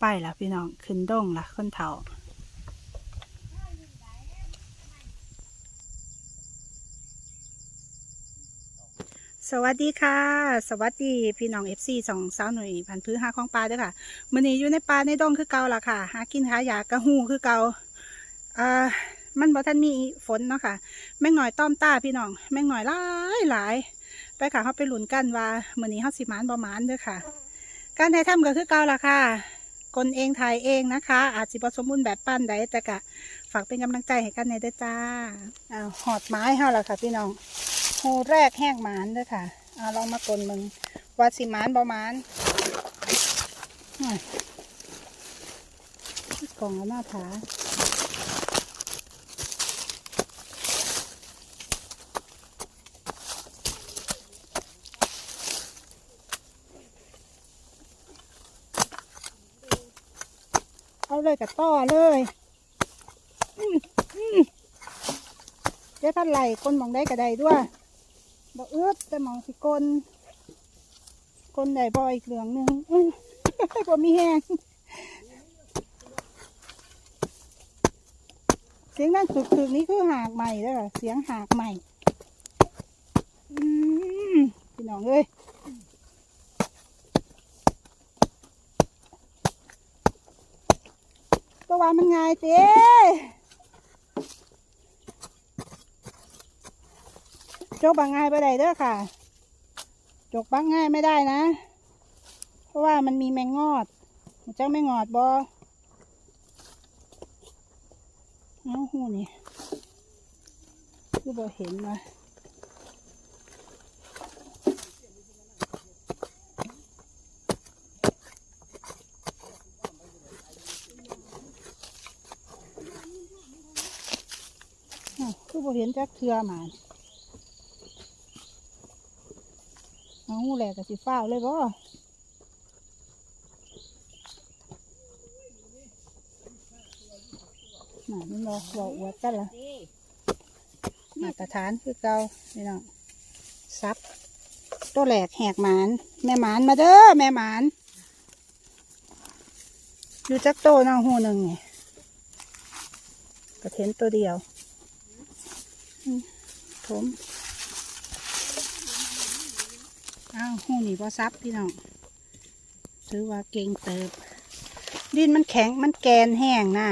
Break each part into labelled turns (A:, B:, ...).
A: ไปล่ะพี่น้องขึ้นดงล่ะคนเฒ่าสวัสดีค่ะ สวัสดีพี่น้องเอฟซีสองสาวหน่วยพันธุ์พื้ห้าของปลาด้วยค่ะมื้อนี้อยู่ในป่าในดงคือเก่าล่ะค่ะหากินหายากกระหูคือเก่าอ่ามันบ่ทันมีฝนเนาะค่ะ แม่งหน่อยต้อมตาพี่น้องแม่งหน่อยหลายหลายไปค่ะเขาไปหลุนกันว่ามือนี้เฮาสิมานบ่มานด้อค่ะ การถ่ายทำก็คือเก่าล่ะค่ะ กลเองถ่ายเองนะคะ อาจสิบสมบูรณ์แบบปั้นได้แต่กะฝากเป็นกำลังใจให้กันในด้อจ้าอ้าหอดไม้เฮาละค่ะ พี่น้องโหแรกแห้งหมานเด้วยค่ะเอาลองมากลมึงว่าสิมานบ่หมานกล่องเอาหน้าผา เอาเลยกับต่อเลยเดี๋ยวท่านไหลคนมองได้ก็ไดด้วยบ่เอื้อแต่มองสิกลกลได้บ่อีกเหลืองหนึงอื้อบ่มีแห้งเสียงนั่นสุดๆนี้คือหากใหม่เด้อเสียงหากใหม่อืมพี่น้องเอ้ยก็ ว่ามันง่ายเต้จกบางง่ายไปได้เด้อค่ะ จกบางง่ายไม่ได้นะ เพราะว่ามันมีแมงงอดมันจะไม่งอดบอเอาหูนี่คือบอเห็นวะอ้า คือบอเห็นจักเทือหมาเอาหูแหลกกับสีฟ้าเลยบ่น่ะมันรอหัวอวดกันละมาตรฐานคือเก่านี่น้องซับตัวแหลกแหกหมาน แม่หมานมาเด้อแม่หมาน อยู่จักโตน้องหูหนึ่งไงกระเทนตัวเดียว อืมผมอ้าวหูนี่พอซับพี่น้องถือว่าเก่งเติบ ดินมันแข็งมันแกนแห้งนะ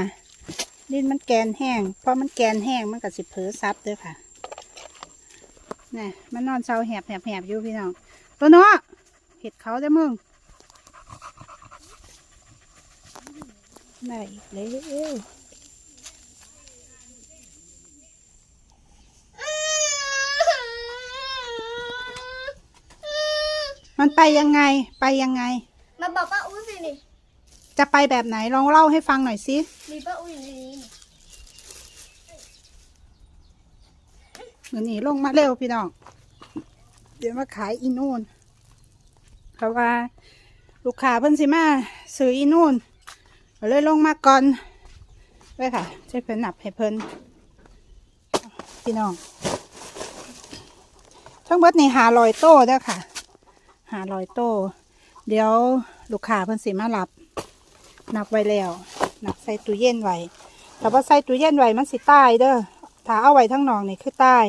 A: ดินมันแกนแห้งเพราะมันแกนแห้งมันก็สิเผลอซับด้อค่ะนี่มันนอนเศร้าแหบแหบแหบอยู่พี่น้องตัวเนาะเห็ดเขาได้มึงได้อีกแล้ว มันไปยังไงไปยังไง
B: มาบอกป้าอุ้ยสินี่
A: จะไปแบบไหนลองเล่าให้ฟังหน่อยสิ
B: มีป้าอุ้ยอยู่ในนี้นี่
A: เดี๋ยวนี้ลงมาเร็วพี่น้อง เดี๋ยวมาขายอีนูนเพราะว่า ลูกค้าเพิ่นสิมาซื้ออีนูนก็เลยลงมาก่อนไว้ค่ะใช้เพิ่นหนับให้เพิ่นพี่น้อง ทั้งหมดนี่หาลอยโต้เด้อค่ะ หาลอยโต้เดี๋ยวลูกค้าเพิ่นสิมารับ นับไว้แล้วนับใส่ตู้เย็นไว้แต่ว่าใส่ตู้เย็นไว้มันสิตายเด้อถ้าเอาไว้ทั้งนองนี่คือตาย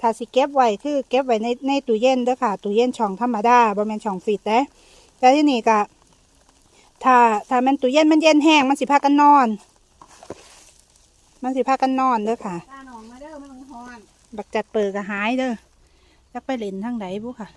A: ถ้าสิเก็บไว้คือเก็บไว้ในในตู้เย็นเด้อค่ะตู้เย็นช่องธรรมดาบ่แม่นช่องฟรีดเด้แต่ที่นี่ก็ถ้าถ้ามันตู้เย็นมันเย็นแห้งมันสิพากันนอน มันสิพากันนอนเด้อค่ะ
B: ตาหนองมาเด้อมันฮ้อน
A: บักจัดเปิดก็หายเด้อจักไปเล่นทางไหนบุค่ะ